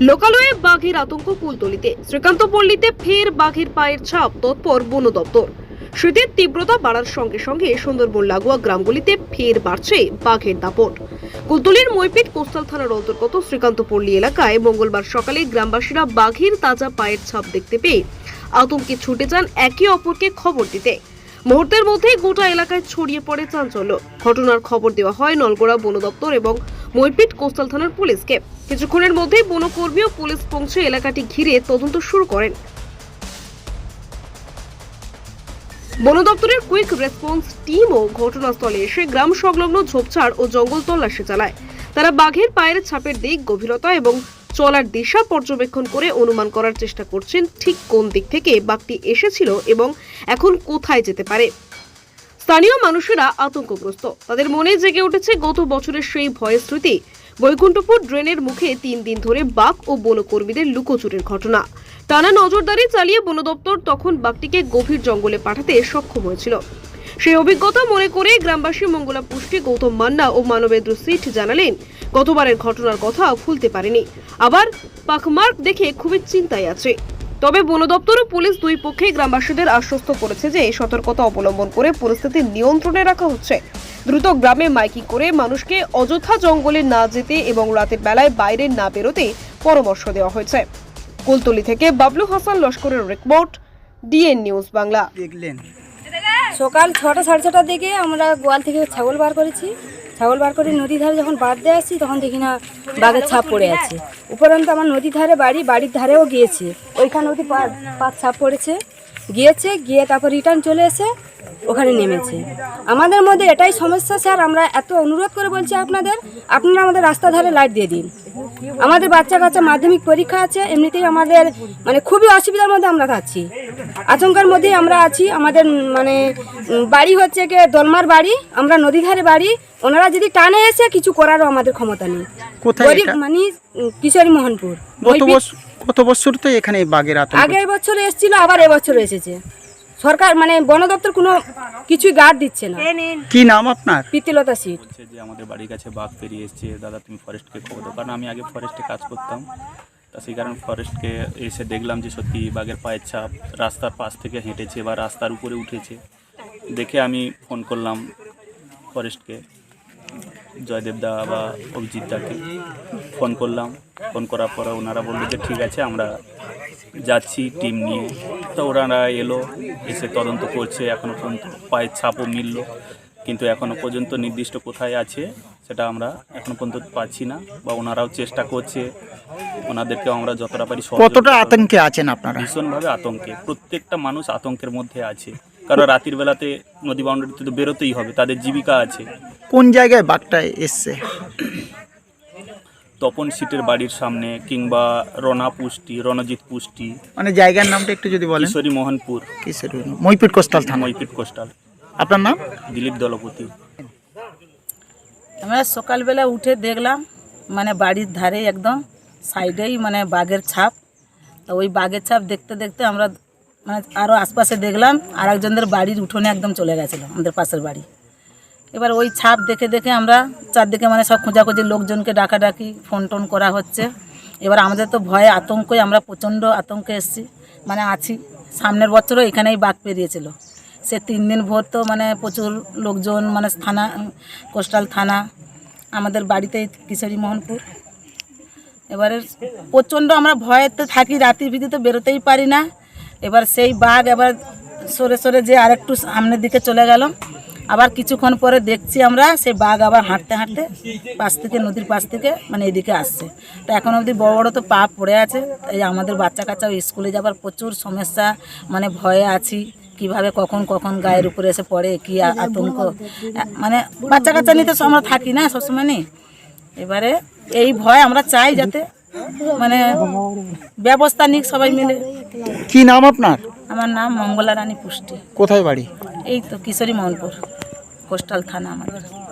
লোকালয়ে বাঘের আতঙ্ক কুলতলিতে। শ্রীকান্ত পল্লীতে ফের বাঘের পায়ের ছাপ, তৎপর বন দপ্তর। শীতের তীব্রতা বাড়ার সঙ্গে সঙ্গে সুন্দরবন লাগোয়া গ্রামগুলিতে ফের বাড়ছে বাঘের দাপট। কুলতলির মৈপিট কোস্টাল থানার অন্তর্গত শ্রীকান্ত পল্লী এলাকায় মঙ্গলবার সকালে গ্রামবাসীরা বাঘের তাজা পায়ের ছাপ দেখতে পেয়ে আতঙ্কে ছুটে যান একে অপরকে খবর দিতে। মুহূর্তের মধ্যেই গোটা এলাকায় ছড়িয়ে পড়ে চাঞ্চল্য। ঘটনার খবর দেওয়া হয় নলগোড়া বন দপ্তর এবং মৈপিট কোস্টাল থানার পুলিশকে। কিছুক্ষণের মধ্যেই বনকর্মী ও পুলিশ পৌঁছে এলাকাটি ঘিরে তদন্ত শুরু করেন। বন দপ্তরের কুইক রেসপন্স টিমও ঘটনাস্থলে এসে গ্রাম সংলগ্ন ঝোপঝাড় ও জঙ্গল তল্লাশি চালায়। তারা বাঘের পায়ের ছাপের দিক, গভীরতা এবং চলার দিশা পর্যবেক্ষণ করে অনুমান করার চেষ্টা করছেন ঠিক কোন দিক থেকে বাঘটি এসেছিল এবং এখন কোথায় যেতে পারে। স্থানীয় মানুষেরা আতঙ্কগ্রস্ত। তাদের মনে জেগে উঠেছে গত বছরের সেই ভয়ের স্মৃতি। বৈকুণ্ঠপুর ড্রেনের মুখে তিন দিন ধরে বাঘ ও বনকর্মীদের লুকোচুরির ঘটনা। টানা নজরদারি চালিয়ে বন দপ্তর তখন বাঘটিকে গভীর জঙ্গলে পাঠাতে সক্ষম হয়েছিল। সেই অভিজ্ঞতা মনে করে গ্রামবাসী মঙ্গলা পুষ্টি গৌতম মান্না ও মানবেন্দ্র সিট জানালেন, গতবারের ঘটনার কথা ভুলতে পারেনি। আবার পাকমার্ক দেখে খুবই চিন্তায় আছে। তবে বন দপ্তর ও পুলিশ দুই পক্ষেই গ্রামবাসীদের আশ্বস্ত করেছে যে এই সতর্কতা অবলম্বন করে পরিস্থিতি নিয়ন্ত্রণে রাখা হচ্ছে। দ্রুত গ্রামে মাইকিং করে মানুষকে অযথা জঙ্গলে না যেতে এবং রাতের বেলায় বাইরে না বেরোতে পরামর্শ দেওয়া হয়েছে। কুলতলি থেকে বাবলু হাসান লস্করের রিপোর্ট ডিএন নিউজ বাংলা। দেখলেন। সকাল ছটা সাড়ে ছটার দিকে আমরা গোয়াল থেকে ছাগল বার করেছি। ছাগল বার করে নদী ধারে যখন বাদ দিয়ে আসছি, তখন দেখি না বাঘের ছাপ পড়ে আছে। উপরন্ত আমার নদী ধারে বাড়ি, বাড়ির ধারেও গিয়েছে। ওইখানে পা পাঁচ ছাপ পড়েছে। গিয়েছে, গিয়ে তারপর রিটার্ন চলে এসে ওখানে নেমেছে। আমাদের মধ্যে এটাই সমস্যা, স্যার। আমরা এত অনুরোধ করে বলছি আপনাদের, আপনারা আমাদের রাস্তা ধারে লাইট দিয়ে দিন। আমাদের বাচ্চা কাচ্চা মাধ্যমিক পরীক্ষা আছে এমনিতেই আমাদের মানে খুবই অসুবিধার মধ্যে আমরা থাকছি। আচমকার মধ্যেই আমরা আছি আমাদের মানে বাড়ি হচ্ছে কি দলমার বাড়ি আমরা নদী ধারে বাড়ি। ওনারা যদি টানে এসে কিছু করারও আমাদের ক্ষমতা নেই। গরিব মানে কিশোরী মোহনপুর। গত বছর তো এখানে বাঘের আগের বছর এসেছিল আবার এবছর এসেছে। সরকার মানে বন দপ্তর কোনো কিছুই গার্ড দিচ্ছে না। কি নাম আপনার? প্রীতিলতা সিট। বলছে যে আমাদের বাড়ির কাছে বাঘ পেরিয়ে এসছে। দাদা তুমি ফরেস্টকে খবর দাও। কারণ আমি আগে ফরেস্টে কাজ করতাম। তা সেই কারণে ফরেস্টকে এসে দেখলাম যে সত্যি বাঘের পায়ের ছাপ রাস্তার পাশ থেকে হেঁটেছে বা রাস্তার উপরে উঠেছে। দেখে আমি ফোন করলাম ফরেস্টকে। জয়দেব দা বা অভিজিৎ দাকে ফোন করলাম। ফোন করার পরে ওনারা বলল যে ঠিক আছে আমরা যাচ্ছি টিম নিয়ে। তো ওনারা এলো এসে তদন্ত করছে এখনও পর্যন্ত পায়ের ছাপও মিললো। কিন্তু এখনও পর্যন্ত নির্দিষ্ট কোথায় আছে সেটা আমরা এখনও পর্যন্ত পাচ্ছি না বা ওনারাও চেষ্টা করছে। ওনাদেরকেও আমরা যতটা পারি কতটা আতঙ্কে আছেন আপনারা? ভীষণভাবে আতঙ্কে। প্রত্যেকটা মানুষ আতঙ্কের মধ্যে আছে। কারণ রাতের বেলাতে নদী বাউন্ডারিতে তো বেরোতেই হবে তাদের জীবিকা আছে। কোন জায়গায় বাঘটা এসছে? তপন সিটের বাড়ির সামনে কিংবা রনা পুষ্টি রণজিৎ পুষ্টি। মানে জায়গার নামটা একটু যদি বলেন। কিশোরী মোহনপুর। কিসের মইপিট কোস্টাল থানা। মৈপিট কোস্টাল। আপনার নাম? দিলীপ দলপতি। আমরা সকালবেলা উঠে দেখলাম মানে বাড়ির ধারে একদম সাইডেই মানে বাঘের ছাপ। তো ওই বাঘের ছাপ দেখতে দেখতে আমরা মানে আরও আশপাশে দেখলাম আর একজনদের বাড়ির উঠোনে একদম চলে গেছিল আমাদের পাশের বাড়ি। এবার ওই ছাপ দেখে দেখে আমরা চারদিকে মানে সব খোঁজাখুঁজি লোকজনকে ডাকাডাকি ফোন টোন করা হচ্ছে। এবার আমাদের তো ভয়ে আতঙ্কই, আমরা প্রচণ্ড আতঙ্কে এসেছি। মানে আছি। সামনের বছরও এখানেই বাঘ পেরিয়েছিল। সে তিন দিন ভোর তো মানে প্রচুর লোকজন মানে থানা, কোস্টাল থানা, আমাদের বাড়িতে কিশোরী মোহনপুর এবারে প্রচণ্ড আমরা ভয়েতে থাকি, রাতির ভিতরে তো বেরোতেই পারি না। এবার সেই বাঘ এবার সরে সরে যে আরেকটু সামনের দিকে চলে গেল। আবার কিছুক্ষণ পরে দেখছি আমরা সেই বাঘ আবার হাঁটতে হাঁটতে পাশ থেকে নদীর পাশ থেকে মানে এদিকে আসছে। তো এখন অবধি বড় বড় তো পা পড়ে আছে এই আমাদের বাচ্চা কাচ্চাও স্কুলে যাবার প্রচুর সমস্যা মানে ভয়ে আছি কীভাবে কখন কখন গায়ের উপরে এসে পড়ে কি আতঙ্ক। মানে বাচ্চা কাচ্চা নিয়ে তো আমরা থাকি না সবসময় নেই। এবারে এই ভয় আমরা চাই যাতে মানে ব্যবস্থা নিক সবাই মিলে। কি নাম আপনার? আমার নাম মঙ্গলা রানী পুষ্টি। কোথায় বাড়ি? এই তো কিশোরী মোহনপুর কোস্টাল থানা আমাদের